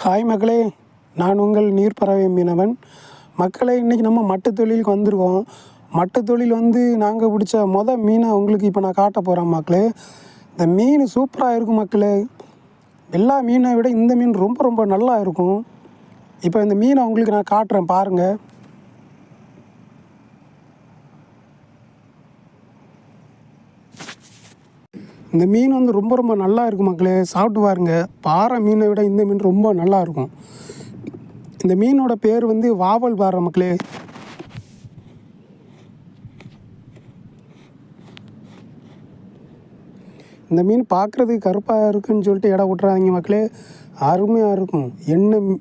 Hi மக்களே நான் உங்கள் நீர்ப்பறவை மீனவன். மக்களே இன்றைக்கி நம்ம மட்டு தொழிலுக்கு வந்திருக்கோம். மட்டு தொழில் வந்து நாங்கள் பிடிச்ச மொதல் மீனை உங்களுக்கு இப்போ நான் காட்ட போகிறேன் மக்களே. இந்த மீன் சூப்பராக இருக்கும் மக்களே. எல்லா மீனை விட இந்த மீன் ரொம்ப ரொம்ப நல்லா இருக்கும். இப்போ இந்த மீனை உங்களுக்கு நான் காட்டுறேன் பாருங்கள் இந்த மீன் வந்து ரொம்ப ரொம்ப நல்லா இருக்கும் மக்களே. சாப்பிட்டு பாருங்க. பாறை மீனை விட இந்த மீன் ரொம்ப நல்லா இருக்கும். இந்த மீனோட பேர் வந்து வாவல் பாறை மக்களே. இந்த மீன் பார்க்குறதுக்கு கருப்பாக இருக்குன்னு சொல்லிட்டு இடம் விட்றாதீங்க மக்களே. அருமையாக இருக்கும். எண்ணெய்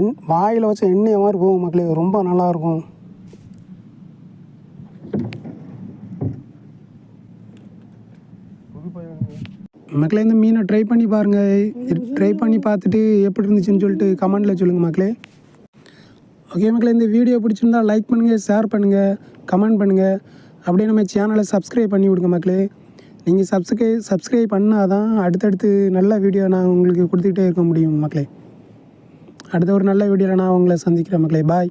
எண் வாயில் வச்ச எண்ணெய் மாதிரி போகும் மக்களே. ரொம்ப நல்லாயிருக்கும் மக்களே இந்த மீனை ட்ரை பண்ணி பாருங்கள் ட்ரை பண்ணி பார்த்துட்டு எப்படி இருந்துச்சுன்னு சொல்லிட்டு கமெண்டில் சொல்லுங்கள் மக்களே. ஓகே மக்களே இந்த வீடியோ பிடிச்சிருந்தா லைக் பண்ணுங்கள் ஷேர் பண்ணுங்கள் கமெண்ட் பண்ணுங்கள் அப்படியே நம்ம சேனலை சப்ஸ்கிரைப் பண்ணி விடுங்க மக்களே. நீங்கள் சப்ஸ்கிரை சப்ஸ்கிரைப் பண்ணால் தான் அடுத்தடுத்து நல்ல வீடியோ நான் உங்களுக்கு கொடுத்துக்கிட்டே இருக்க முடியும் மக்களே. அடுத்த ஒரு நல்ல வீடியோவில் நான் உங்களை சந்திக்கிறேன் மக்களே. பாய்